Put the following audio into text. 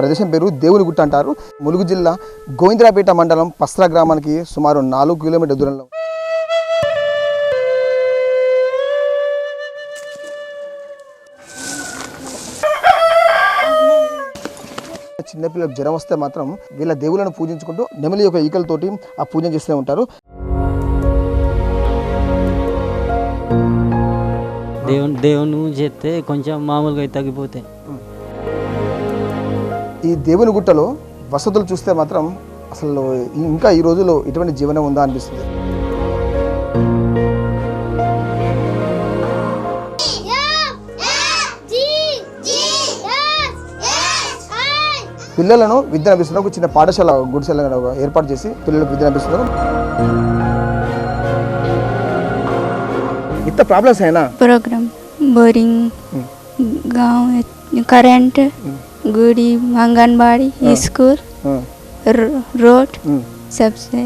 ప్రదేశం పేరు దేవునిగుట్ట అంటారు. ములుగు జిల్లా గోవిందరాపేట మండలం పస్రా గ్రామానికి సుమారు నాలుగు కిలోమీటర్ దూరంలో చిన్నపిల్లలకు జ్వరం వస్తే మాత్రం వీళ్ళ దేవులను పూజించుకుంటూ నెమలి యొక్క ఈకలతోటి ఆ పూజ చేస్తూ ఉంటారు. దేవుని దేవుని చేస్తే కొంచెం మామూలుగా తగ్గిపోతాయి. ఈ దేవుని గుట్టలో వసతులు చూస్తే మాత్రం అసలు ఇంకా ఈ రోజుల్లో ఇటువంటి జీవనం ఉందా అనిపిస్తుంది. పిల్లలను విద్య అనిపిస్తున్నారు ఒక చిన్న పాఠశాల గుడిసెల ఏర్పాటు చేసి పిల్లలకు విద్య అనిపిస్తున్నారు. ఇంత ప్రాబ్లమ్స్ అయినా? ప్రోగ్రామ్ బోరింగ్ కరెంట్ गुड़ी आंगनबाड़ी स्कूल रोड सबसे।